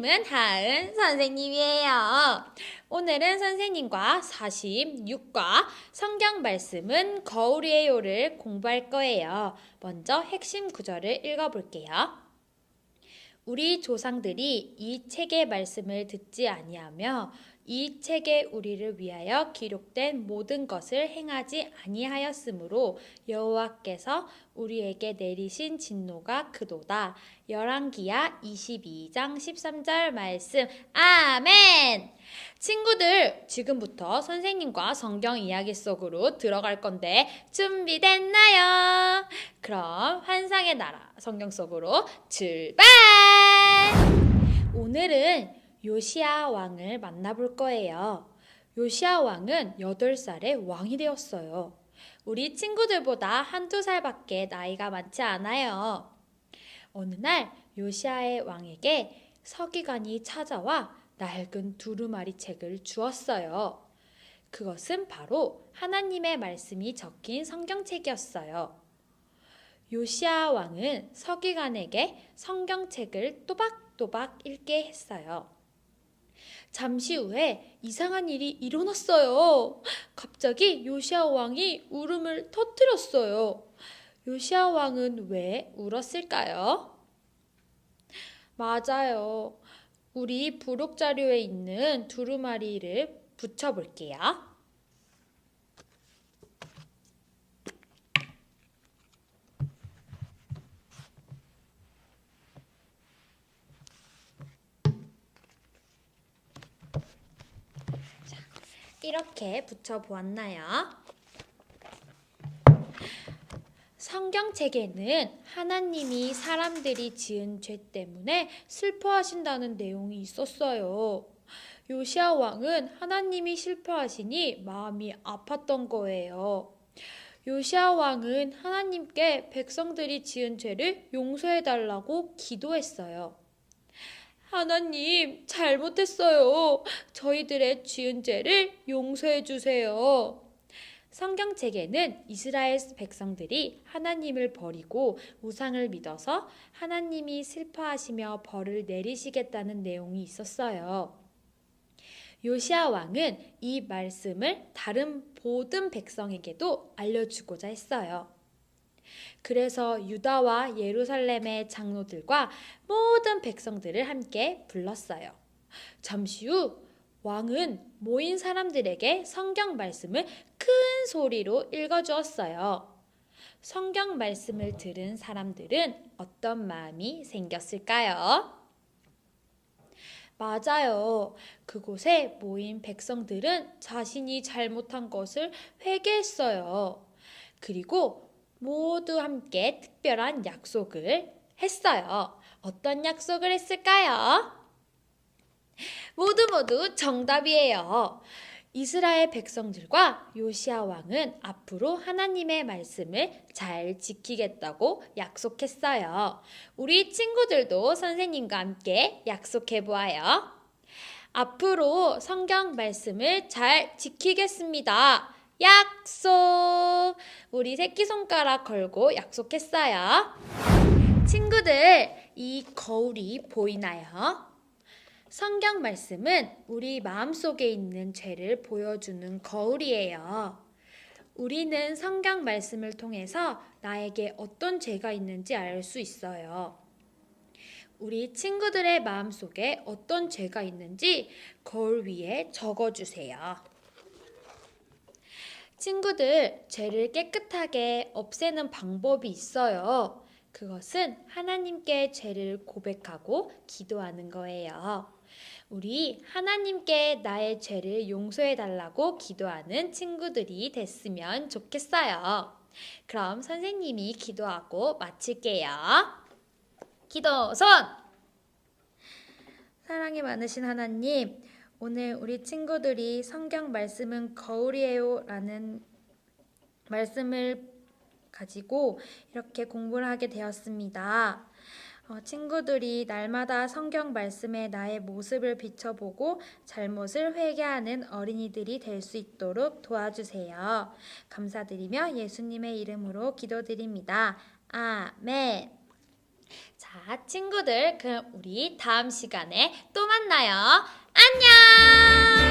나은 선생님이에요. 오늘은 선생님과 46과 성경 말씀은 거울이에요를 공부할 거예요. 먼저 핵심 구절을 읽어볼게요. 우리 조상들이 이 책의 말씀을 듣지 아니하며 이 책에 우리를 위하여 기록된 모든 것을 행하지 아니하였으므로 여호와께서 우리에게 내리신 진노가 그도다. 열왕기야 22장 13절 말씀. 아멘. 친구들, 지금부터 선생님과 성경 이야기 속으로 들어갈 건데 준비됐나요? 그럼 환상의 나라 성경 속으로 출발! 오늘은 요시아 왕을 만나볼 거예요. 요시아 왕은 8살에 왕이 되었어요. 우리 친구들보다 한두 살밖에 나이가 많지 않아요. 어느 날 요시아의 왕에게 서기관이 찾아와 낡은 두루마리 책을 주었어요. 그것은 바로 하나님의 말씀이 적힌 성경책이었어요. 요시아 왕은 서기관에게 성경책을 또박또박 읽게 했어요. 잠시 후에 이상한 일이 일어났어요. 갑자기 요시아 왕이 울음을 터뜨렸어요. 요시아 왕은 왜 울었을까요? 맞아요. 우리 부록 자료에 있는 두루마리를 붙여볼게요. 이렇게 붙여보았나요? 성경책에는 하나님이 사람들이 지은 죄 때문에 슬퍼하신다는 내용이 있었어요. 요시아 왕은 하나님이 슬퍼하시니 마음이 아팠던 거예요. 요시아 왕은 하나님께 백성들이 지은 죄를 용서해 달라고 기도했어요. 하나님, 잘못했어요. 저희들의 지은 죄를 용서해 주세요. 성경책에는 이스라엘 백성들이 하나님을 버리고 우상을 믿어서 하나님이 슬퍼하시며 벌을 내리시겠다는 내용이 있었어요. 요시아 왕은 이 말씀을 다른 모든 백성에게도 알려주고자 했어요. 그래서 유다와 예루살렘의 장로들과 모든 백성들을 함께 불렀어요. 잠시 후 왕은 모인 사람들에게 성경 말씀을 큰 소리로 읽어주었어요. 성경 말씀을 들은 사람들은 어떤 마음이 생겼을까요? 맞아요. 그곳에 모인 백성들은 자신이 잘못한 것을 회개했어요. 그리고 모두 함께 특별한 약속을 했어요. 어떤 약속을 했을까요? 모두 모두 정답이에요. 이스라엘 백성들과 요시아 왕은 앞으로 하나님의 말씀을 잘 지키겠다고 약속했어요. 우리 친구들도 선생님과 함께 약속해 보아요. 앞으로 성경 말씀을 잘 지키겠습니다. 약속! 우리 새끼손가락 걸고 약속했어요. 친구들, 이 거울이 보이나요? 성경 말씀은 우리 마음속에 있는 죄를 보여주는 거울이에요. 우리는 성경 말씀을 통해서 나에게 어떤 죄가 있는지 알 수 있어요. 우리 친구들의 마음속에 어떤 죄가 있는지 거울 위에 적어주세요. 친구들, 죄를 깨끗하게 없애는 방법이 있어요. 그것은 하나님께 죄를 고백하고 기도하는 거예요. 우리 하나님께 나의 죄를 용서해 달라고 기도하는 친구들이 됐으면 좋겠어요. 그럼 선생님이 기도하고 마칠게요. 기도 손! 사랑이 많으신 하나님, 오늘 우리 친구들이 성경 말씀은 거울이에요 라는 말씀을 가지고 이렇게 공부를 하게 되었습니다. 어, 친구들이 날마다 성경 말씀에 나의 모습을 비춰보고 잘못을 회개하는 어린이들이 될 수 있도록 도와주세요. 감사드리며 예수님의 이름으로 기도드립니다. 아멘. 자, 친구들, 그럼 우리 다음 시간에 또 만나요. 안녕!